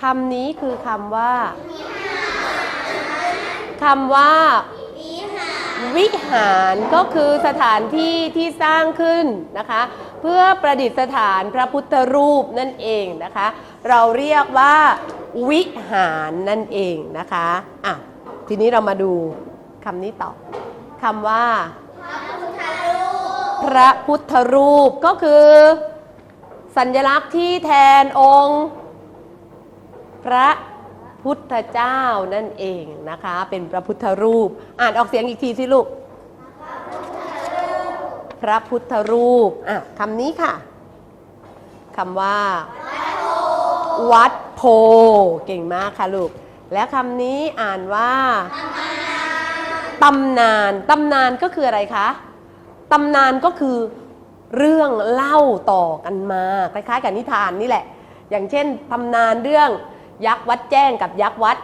คำนี้คือคำว่าคำว่า วิหารก็คือสถานที่ที่สร้างขึ้นนะคะ เพื่อประดิษฐานพระพุทธรูปนั่นเองนะคะ เราเรียกว่า วิหารนั่นเองนะคะอะทีนี้เรามาดูคำนี้ต่อคำว่า พระพุทธรูปก็คือ สัญลักษณ์ที่แทนองค์ พระพุทธเจ้านั่นเองนะคะ เป็นพระพุทธรูป อ่านออกเสียงอีกทีสิลูก พระพุทธรูปอะคำนี้ค่ะคำว่า วัดโพเก่งมากค่ะลูก และคำนี้อ่านว่าตำนานตำนานก็คืออะไรคะ ตำนานก็คือเรื่องเล่าต่อกันมาคล้ายๆกับนิทานนี่แหละ อย่างเช่นตำนานเรื่องยักษ์วัดแจ้งกับยักษ์วัด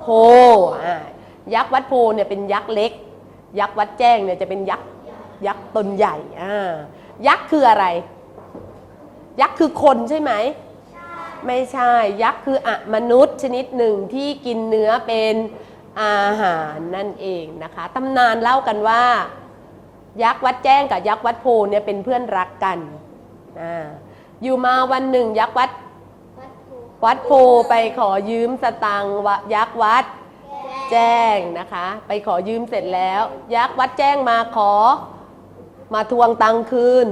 โพยักษ์วัดโพเนี่ยเป็นยักษ์เล็ก ยักษ์วัดแจ้งเนี่ยจะเป็นยักษ์ยักษ์ตนใหญ่อ่ายักษ์คืออะไร ยักษ์คือคนใช่ไหมไม่ใช่ยักษ์คืออะมนุษย์ชนิดหนึ่งที่กินเนื้อเป็นอาหารนั่นเองนะคะตำนานเล่ากันว่า ยักษ์วัดแจ้งกับยักษ์วัดโพเนี่ยเป็นเพื่อนรักกันอาอยู่มาวันหนึ่งยักษ์วัดวัดโพไปขอยืมสตังค์วะยักษ์วัดแจ้งนะคะ ไปขอยืมเสร็จแล้ว ยักษ์วัดแจ้งมาขอ มาทวงตังค์คืน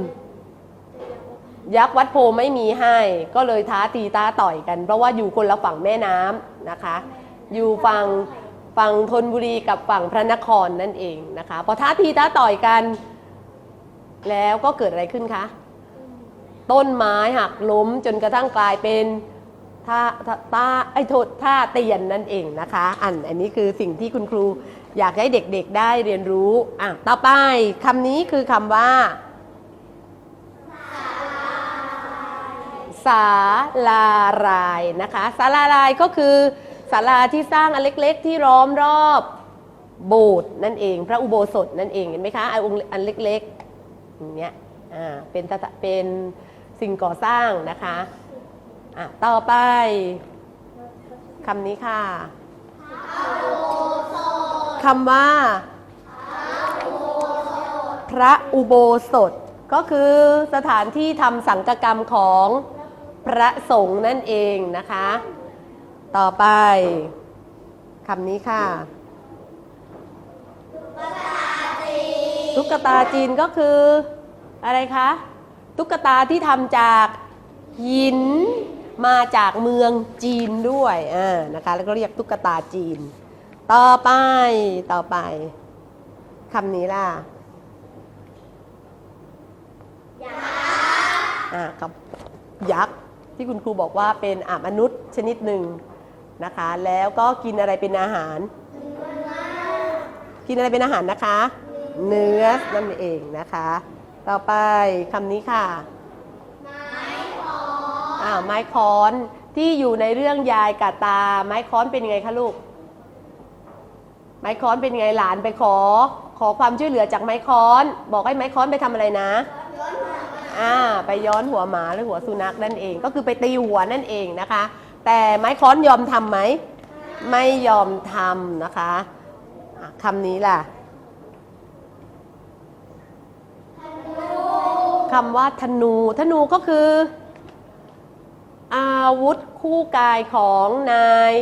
ยักษ์วัดโพไม่มีให้ ก็เลยท้าตีท้าต่อยกัน เพราะว่าอยู่คนละฝั่งแม่น้ำนะคะ อยู่ฝั่ง ฝั่งธนบุรีกับฝั่งพระนครนั่นเองนะคะพอท้าทีท้าต่อยกัน แล้วก็เกิดอะไรขึ้นคะต้นไม้หักล้มจนกระทั่งกลายเป็นท่าท่าไอ้โทษท่าเตียนนั่นเองนะคะ อันอันนี้คือสิ่งที่คุณครูอยากให้เด็กๆได้เรียนรู้อะต่อไปคำนี้คือคำว่าศาลารายนะคะศาลารายก็คือ ศาลาที่สร้างอันเล็กๆ ที่ล้อมรอบโบสถ์นั่นเอง พระอุโบสถนั่นเองเห็นไหมคะไอองค์อันเล็กๆอย่างเงี้ยอ่าเป็นเป็นสิ่งก่อสร้างนะคะอะต่อไปคำนี้ค่ะคำว่า พระอุโบสถ ก็คือสถานที่ทำสังฆกรรมของพระสงฆ์นั่นเองนะคะ ต่อไปคำนี้ค่ะ ตุ๊กตาจีนก็คือ อะไรคะ ตุ๊กตาที่ทำจากหินมาจากเมืองจีนด้วยอ่านะคะ แล้วก็เรียกตุ๊กตาจีน ต่อไปต่อไปคำนี้ล่ะอ่ากับยักษ์ที่คุณครูบอกว่าเป็นอมนุษย์ชนิดหนึ่ง นะคะ แล้วก็กินอะไรเป็นอาหาร กินอะไรเป็นอาหารนะคะ เนื้อนั่นเองนะคะ ต่อไปคำนี้ค่ะอ่าไม้ค้อนที่อยู่ในเรื่องยายกับตา ไม้ค้อนเป็นยังไงคะลูก ไม้ค้อนเป็นยังไงหลานไปขอ ขอความช่วยเหลือจากไม้ค้อน บอกให้ไม้ค้อนไปทำอะไรนะ อ่าไปย้อนหัวหมาหรือหัวสุนัขนั่นเองก็คือไปตีหัวนั่นเองนะคะ แต่ไม้ค้อนยอมทำไหม ไม่ยอมทำนะคะคำนี้ล่ะคำว่าธนู ธนูก็คือ อาวุธคู่กายของนาย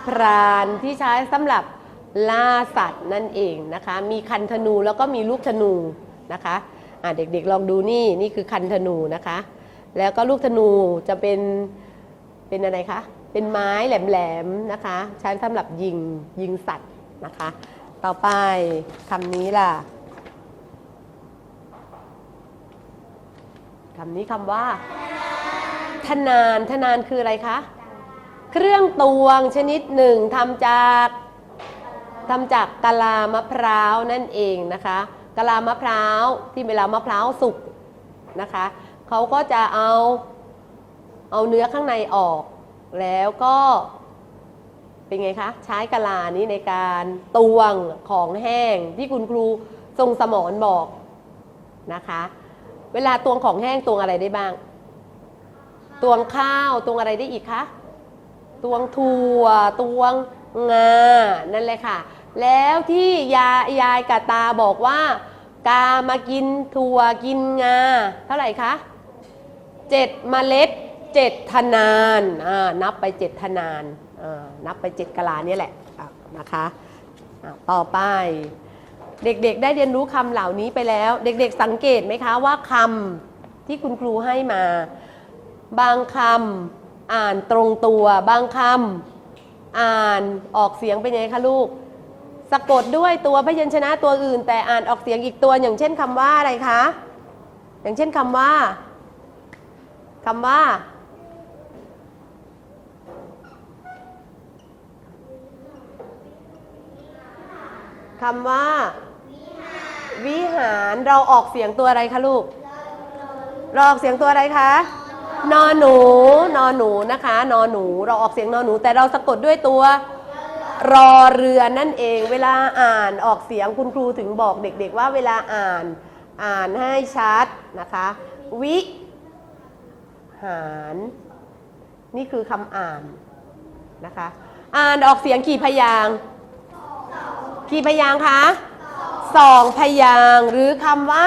พรานที่ใช้สำหรับล่าสัตว์นั่นเองนะคะ มีคันธนูแล้วก็มีลูกธนูนะคะะเด็กๆลองดูนี่ นี่คือคันธนูนะคะ แล้วก็ลูกธนูจะเป็นเป็นอะไรคะ เป็นไม้แหลมๆนะคะ ใช้สำหรับยิงยิงสัตว์นะคะ ต่อไปคำนี้ล่ะคำนี้คำว่าธนานธนานคืออะไรคะ เครื่องตวงชนิดหนึ่งทำจากทำจากกะลามะพร้าวนั่นเองนะคะกะลามะพร้าวที่เวลามะพร้าวสุกนะคะเขาก็จะเอาเอาเนื้อข้างในออก แล้วก็เป็นไงคะใช้กะลานี้ในการตวงของแห้งที่คุณครูทรงสมอนบอกนะคะ เวลาตวงของแห้งตวงอะไรได้บ้าง ตวงข้าวตวงอะไรได้อีกคะตวงถั่วตวงงานั่นเลยค่ะ แล้วที่ยายายกับตาบอกว่า กามากินถั่วกินงา เท่าไหร่คะเจ็ดเมล็ด เจ็ดธนานนับไปเจ็ดธนานนับไปเจ็ดกะลาเนี่ยแหละนะคะอะต่อไปเด็กๆ ได้เรียนรู้คำเหล่านี้ไปแล้ว เด็กๆ สังเกตไหมคะว่าคำที่คุณครูให้มา บางคำอ่านตรงตัว บางคำอ่านออกเสียงเป็นไงคะลูก สะกดด้วยตัวพยัญชนะตัวอื่น แต่อ่านออกเสียงอีกตัว อย่างเช่นคำว่าอะไรคะ อย่างเช่นคำว่าคำว่า คำว่า วิหารเราออกเสียงตัวอะไรคะลูกเราออกเสียงตัวอะไรคะนอหนู นอหนูนะคะ นอหนู เราออกเสียงนอหนู แต่เราสะกดด้วยตัว รอเรือนั่นเอง เวลาอ่านออกเสียงคุณครูถึงบอกเด็กๆว่าเวลาอ่านอ่านให้ชัดนะคะ วิหาร นี่คือคำอ่านนะคะ อ่านออกเสียงกี่พยางค์ กี่พยางค์คะสองพยางค์หรือคำว่า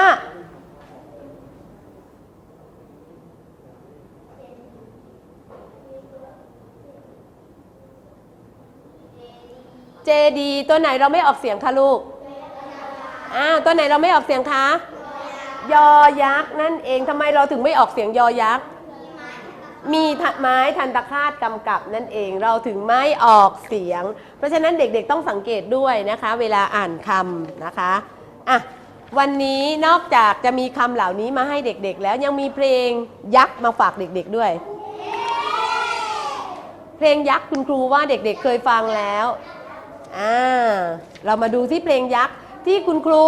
เจดีตัวไหนเราไม่ออกเสียงคะลูกอ่าตัวไหนเราไม่ออกเสียงคะ ยอยักษ์นั่นเองทำไมเราถึงไม่ออกเสียงยอยักษ์ มีไม้ทันตคาตกำกับนั่นเองเราถึงไม่ออกเสียง เพราะฉะนั้นเด็กๆต้องสังเกตด้วยนะคะ เวลาอ่านคำนะคะอะวันนี้นอกจากจะมีคำเหล่านี้มาให้เด็กๆ แล้วยังมีเพลงยักษ์มาฝากเด็กๆด้วย เพลงยักษ์คุณครูว่าเด็กๆเคยฟังแล้วอ่าเรามาดูที่เพลงยักษ์ที่คุณครู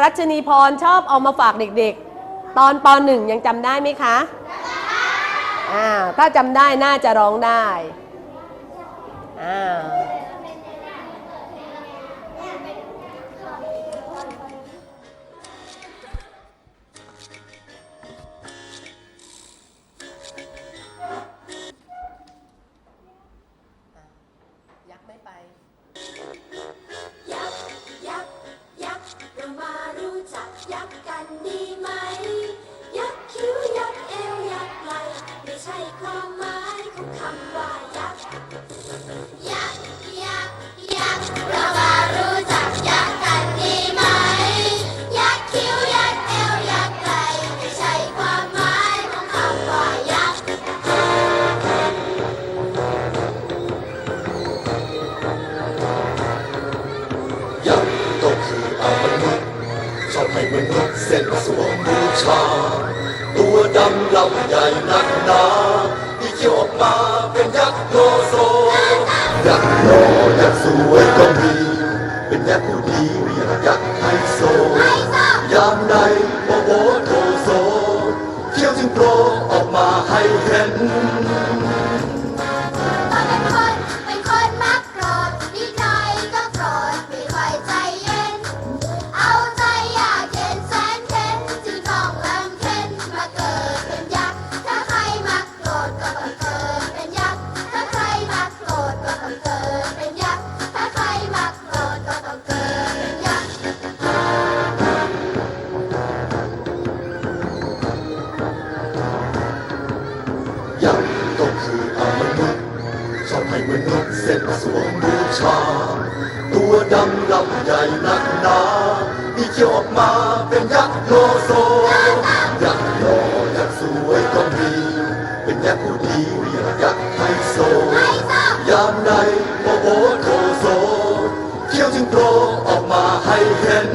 รัชนีพรชอบเอามาฝากเด็กๆ ตอนปหนึ่งยังจำได้ไหมคะ อ่าถ้าจำได้น่าจะร้องได้อ่า ชา ตัวดำลำใหญ่นักหนา ที่เขียวออกมาเป็นยักษ์โลโซ ยักษ์หล่อยักษ์สวยก็มี เป็นยักษ์ผู้ดีมียักษ์ไฮโซ ชอบให้มนุษย์เส้นสวงบูชา ตัวดำลำใหญ่นักหนา มีเขียวออกมาเป็นยักษ์โลโซ ยักษ์หล่อยักษ์สวยก็มี เป็นยักษ์ผู้ดีเรียกยักษ์ไฮโซ ยามใดโมโหโทโซ เขียวจึงโผล่ออกมาให้เห็น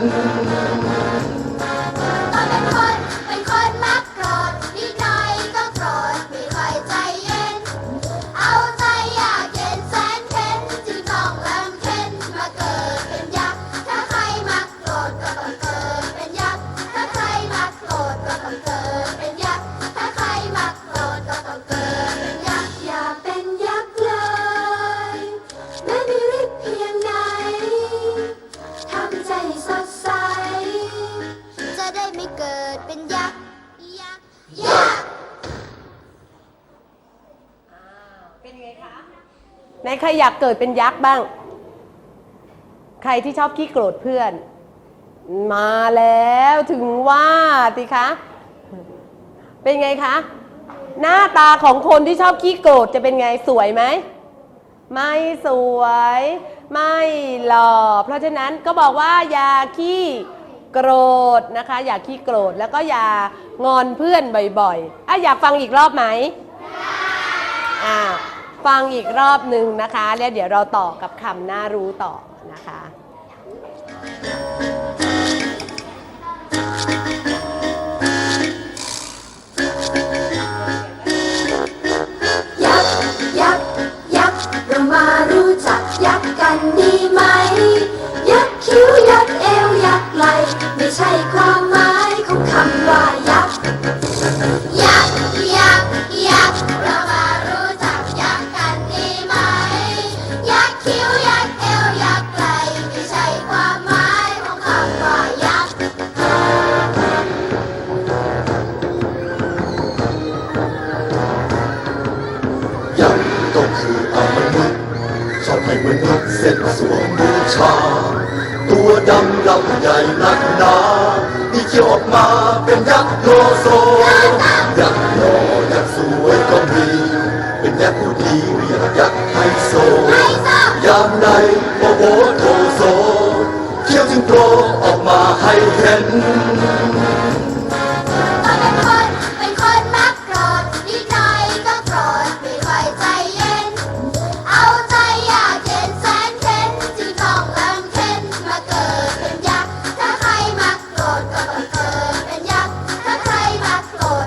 รอยากเกิดเป็นยักษ์บ้าง ใครที่ชอบขี้โกรธเพื่อน มาแล้วถึงว่าสิคะ เป็นไงคะ หน้าตาของคนที่ชอบขี้โกรธจะเป็นไงสวยไหม ไม่สวย ไม่หล่อ เพราะฉะนั้นก็บอกว่าอย่าขี้โกรธนะคะ อย่าขี้โกรธแล้วก็อย่างอนเพื่อนบ่อยๆอะอยากฟังอีกรอบไหมอ่า ฟังอีกรอบหนึ่งนะคะ แล้วเดี๋ยวเราต่อกับคำน่ารู้ต่อนะคะ ยักษ์ยักษ์ยักษ์เรามารู้จักยักษ์กันดีไหม ยักษ์คิ้วยักษ์เอวยักษ์ไหลไม่ใช่ความ ชา ตัวดำลำใหญ่นักหนาที่เขียวออกมาเป็นยักษ์โลโซ ยักษ์หล่อยักษ์สวยก็มีเป็นยักษ์ผู้ดีเรียกยักษ์ไฮโซ ยามใดโมโหโทโซเขียวจึงโผล่ออกมาให้เห็น